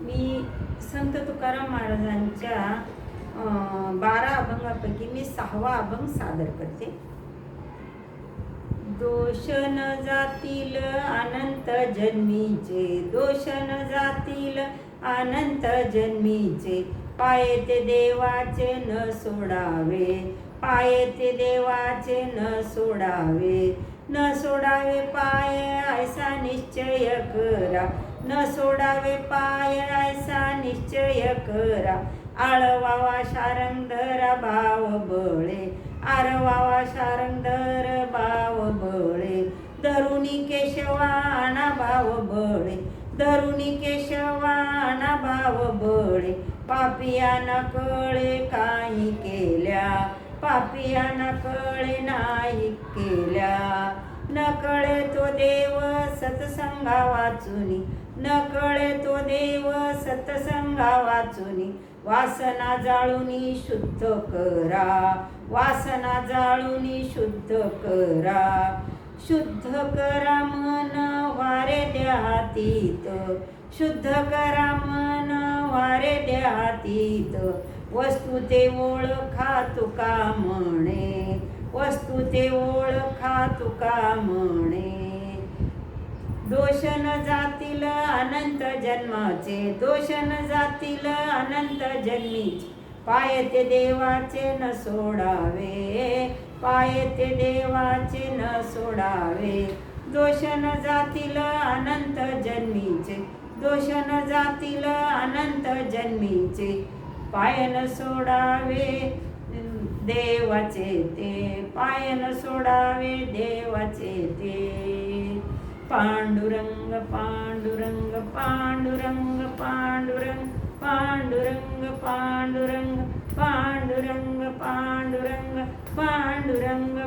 मी संत तुकाराम महाराजांच्या बारा अभंगापैकी मी सहावा अभंग सादर करते. दोष न जातील अनंत जन्मीचे दोष न जातील अनंत जन्मीचे. पायते देवाचे न सोडावे पायते ते देवाचे न सोडावे. न सोडावे पाय ऐसा निश्चय करा. न सोडावे पाय निश्चय करा. आळवावा शारंगधरा भाव बळे आरवावा शारंगधर भाव बळे धरुणी केशवाना भाव बळे धरुणी केशवाना भाव बळे पापिया कळे काही केल्या. पापिया कळे नाही केल्या. न कळे तो देव सत्संगा वाचुनी. न कळे तो देव सत्संगा वाचुनी. वासना जाळुनी शुद्ध करा. वासना जाळुनी शुद्ध करा. शुद्ध करा मन वारे देहातीत. शुद्ध करा मन वारे देहातीत. वस्तू ते ओळखा तुका म्हणे. वस्तू ते ओळखा तुका म्हणे. दोष न जातील अनंत जन्माचे दोष न जातील अनंत जन्मीचे. पाय ते देवाचे न सोडावे पाय ते देवाचे न सोडावे. दोष न जातील अनंत जन्मीचे दोष न जातील अनंत जन्मीचे. पाय न सोडावे देवाचे ते पाय न सोडावे देवाचे ते. पांडुरंग पांडुरंग पांडुरंग पांडुरंग पांडुरंग पांडुरंग पांडुरंग पांडुरंग पांडुरंग पांडुरंग